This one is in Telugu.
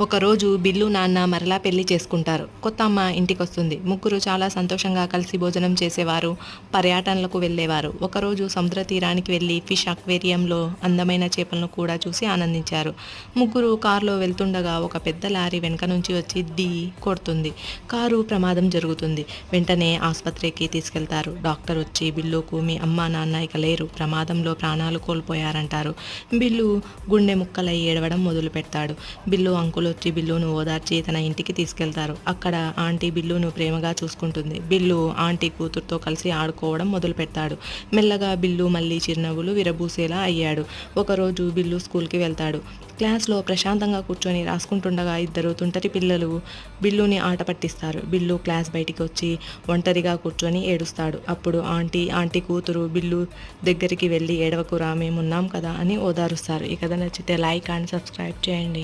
ఒకరోజు బిల్లు నాన్న మరలా పెళ్ళి చేసుకుంటారు. కొత్త అమ్మ ఇంటికి వస్తుంది ముగ్గురు చాలా సంతోషంగా కలిసి భోజనం చేసేవారు పర్యటనలకు వెళ్ళేవారు. ఒకరోజు సముద్ర తీరానికి వెళ్ళి ఫిష్ అక్వేరియంలో అందమైన చేపలను కూడా చూసి ఆనందించారు. ముగ్గురు కారులో వెళ్తుండగా ఒక పెద్ద లారీ వెనక నుంచి వచ్చి దీ కొడుతుంది. కారు ప్రమాదం జరుగుతుంది. వెంటనే ఆసుపత్రికి తీసుకెళ్తారు. డాక్టర్ వచ్చి బిల్లుకు మీ అమ్మ నాన్న ఇక లేరు. ప్రమాదంలో ప్రాణాలు కోల్పోయారంటారు బిల్లు గుండె ముక్కలై ఏడవడం మొదలు పెడతాడు బిల్లు అంకుల్ వచ్చి బిల్లును ఓదార్చి తన ఇంటికి తీసుకెళ్తారు. అక్కడ ఆంటీ బిల్లును ప్రేమగా చూసుకుంటుంది. బిల్లు ఆంటీ కూతురుతో కలిసి ఆడుకోవడం మొదలు పెడతాడు మెల్లగా బిల్లు మళ్ళీ చిరునవ్వులు విరబూసేలా అయ్యాడు. ఒకరోజు బిల్లు స్కూల్కి వెళ్తాడు. క్లాస్లో ప్రశాంతంగా కూర్చొని రాసుకుంటుండగా ఇద్దరు తుంటరి పిల్లలు బిల్లుని ఆట పట్టిస్తారు. బిల్లు క్లాస్ బయటికి వచ్చి ఒంటరిగా కూర్చొని ఏడుస్తాడు. అప్పుడు ఆంటీ ఆంటీ కూతురు బిల్లు దగ్గరికి వెళ్ళి ఏడవకురా మేమున్నాం కదా అని ఓదారుస్తారు. ఈ కథ నచ్చితే లైక్ అండ్ సబ్స్క్రైబ్ చేయండి.